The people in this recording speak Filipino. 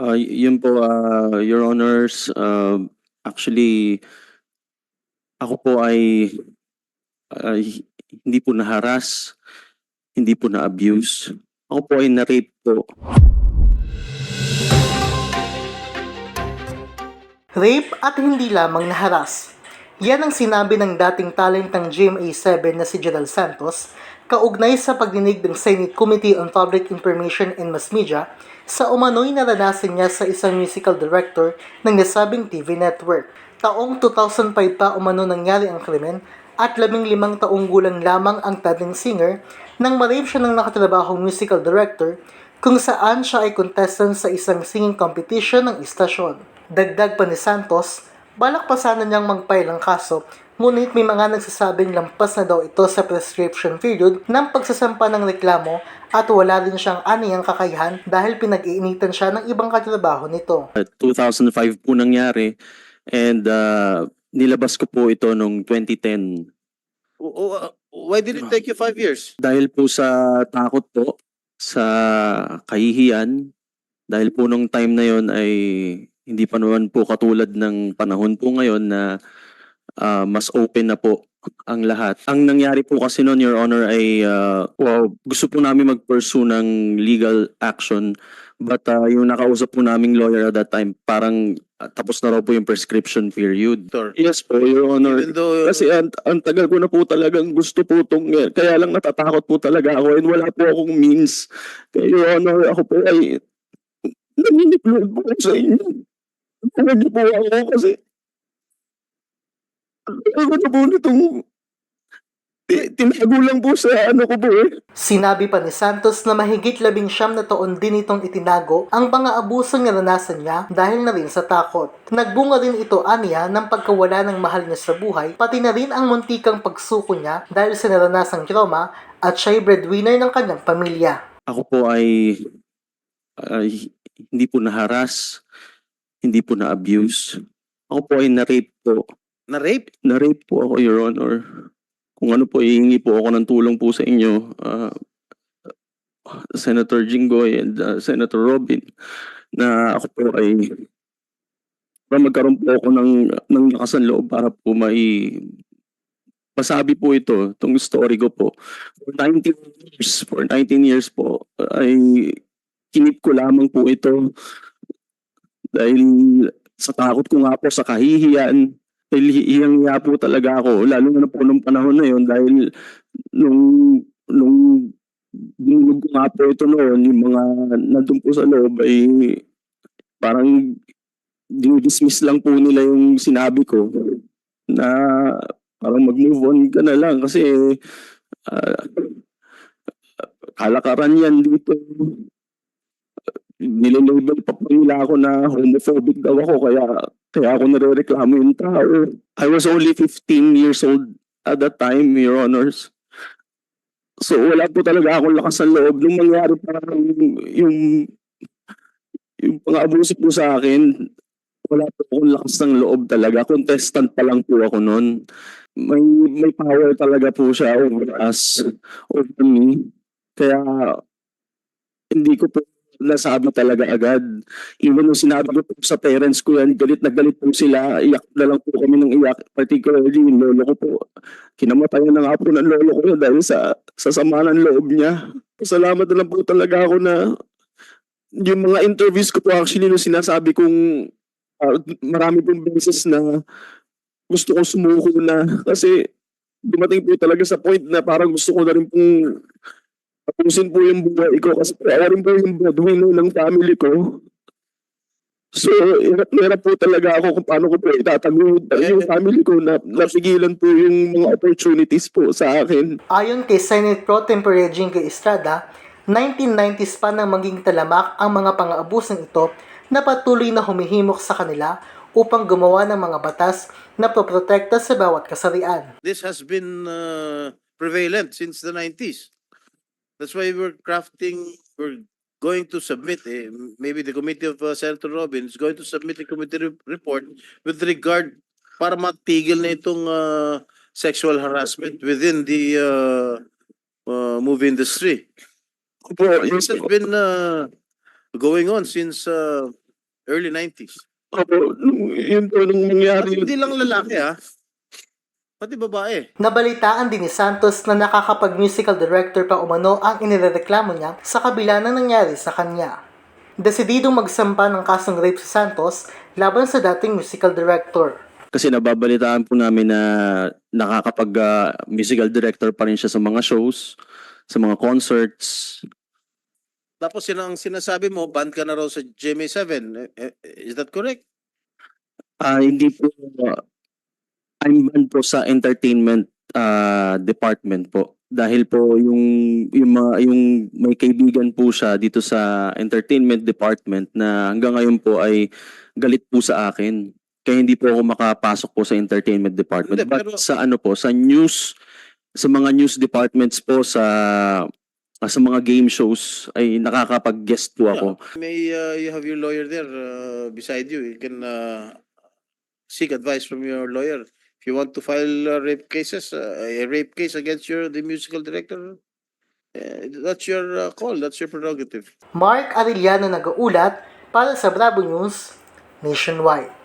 Y- yun po, ah, Your Honors, ah, actually, ako po ay hi- hindi po na-harass, hindi po na-abuse. Ako po ay na-rape po. Rape at hindi lamang naharas. Yan ang sinabi ng dating talentang GMA7 na si Gerald Santos kaugnay sa pagdinig ng Senate Committee on Public Information and Mass Media sa umano'y naranasan niya sa isang musical director ng nasabing TV network. Taong 2005 pa umano nangyari ang krimen at labing limang taong gulang lamang ang dating singer nang ma-rape siya ng nakatrabahong musical director kung saan siya ay contestant sa isang singing competition ng istasyon. Dagdag pa ni Santos, balak pa sana niyang mag-file ng kaso, ngunit may mga nagsasabing lampas na daw ito sa prescription period ng pagsasampa ng reklamo at wala din siyang aniyang kakayahan dahil pinag-iinitan siya ng ibang katrabaho nito. At 2005 po nangyari and ah, nilabas ko po ito noong 2010. O- o- uh, why did it take you five years? Dahil po sa takot po, sa kahihiyan, dahil po nung time na yon ay hindi pa naman po katulad ng panahon po ngayon na ah, mas open na po ang lahat. Ang nangyari po kasi noon, Your Honor, ay ah, wow, gusto po namin mag-pursue ng legal action but ah, yung nakausap po naming lawyer at that time, parang ah, tapos na raw po yung prescription period. Sir, Yes po, Your Honor. even though Kasi ang, ang tagal ko na po talagang gusto po itong, kaya lang natatakot po talaga ako and wala po akong means. Kaya Your Honor, ako po ay naniniplod po sa inyo. Niyo po ako kasi ako na po nitong ti- tinago lang po sa ano ko po eh. Sinabi pa ni Santos na mahigit labing siyam na taon din itong itinago ang mga abusong naranasan niya dahil na rin sa takot. Nagbunga rin ito aniya ng pagkawala ng mahal niya sa buhay, pati na rin ang muntikang pagsuko niya dahil sa naranasang trauma at siya'y breadwinner ng kanyang pamilya. Ako po ay ay hindi po na-harass, hindi po na-abuse. Ako po ay na-rape po. na-rape? na-rape po ako, Your Honor. Kung ano po, ihingi po ako ng tulong po sa inyo, ah, Senator Jinggoy and ah, Senator Robin, na ako po ay para magkaroon po ako ng, ng lakas ng loob para po may masabi po ito, itong story ko po. For 19 years, for 19 years po, ay kinip ko lamang po ito dahil sa takot ko nga po sa kahihiyan, dahil hiyang-hiya po talaga ako, lalo na po nung panahon na yun dahil nung, nung dinulog ko nga po ito noon, yung mga nandun po sa loob ay parang dinidismiss lang po nila yung sinabi ko na parang mag-move on ka na lang kasi ah, kalakaran yan dito. Nililabel pa po nila ako na homophobic daw ako kaya kaya ako nare-reklamo yung tao. I was only 15 years old at that time, Your Honors. So wala po talaga akong lakas ng loob. Nung mangyari parang yung yung pang-abuso po sa akin, wala po akong lakas ng loob talaga. Contestant pa lang po ako noon. May, may power talaga po siya over us, over me. Kaya hindi ko po nasabi talaga agad. Even nung sinabi ko sa parents ko yan, galit na galit po sila, iyak na lang po kami ng iyak. Particularly yung lolo ko po. Kinamatayan na nga po ng lolo ko dahil sa, sa sama ng loob niya. Salamat na lang po talaga ako na yung mga interviews ko po actually nung sinasabi kong ah, marami pong beses na gusto kong sumuko na kasi dumating po talaga sa point na parang gusto ko na rin pong tapusin po yung buhay ko kasi ako rin po yung breadwinner ng family ko. So, hirap na po talaga ako kung paano ko po itatago yung family ko na napigilan po yung mga opportunities po sa akin. Ayon kay Senate Pro Tempore Jingo Estrada, 1990s pa nang maging talamak ang mga pang-aabusong ito na patuloy na humihimok sa kanila upang gumawa ng mga batas na poprotekta sa bawat kasarian. This has been uh, prevalent since the 90s. That's why we're crafting, we're going to submit, eh, maybe the committee of uh, Senator Robin is going to submit a committee re- report with regard para matigil na itong uh, sexual harassment within the uh, uh, movie industry. Po, This has been uh, going on since uh, early 90s. Opo, nung- yun po nung At yun. hindi lang lalaki ha. Pati babae. Nabalitaan din ni Santos na nakakapag-musical director pa umano ang inireklamo niya sa kabila ng nangyari sa kanya. Desididong magsampa ng kasong rape si Santos laban sa dating musical director. Kasi nababalitaan po namin na nakakapag ah, musical director pa rin siya sa mga shows, sa mga concerts. Tapos yun ang sinasabi mo, banned ka na raw sa GMA7. Eh, eh, Is that correct? Ah, hindi po I'm banned po sa entertainment ah, department po. Dahil po yung yung mga yung may kaibigan po siya dito sa entertainment department na hanggang ngayon po ay galit po sa akin. Kaya hindi po ako makapasok po sa entertainment department. Hindi, But pero- sa ano po, sa news sa mga news departments po sa ah, sa mga game shows ay nakakapag-guest po ako. May uh, you have your lawyer there uh, beside you. You can uh, seek advice from your lawyer. If you want to file uh, rape cases, uh, a rape case against your the musical director, uh, that's your uh, call. That's your prerogative. Mark Arellano nag-uulat para sa Bravo News Nationwide.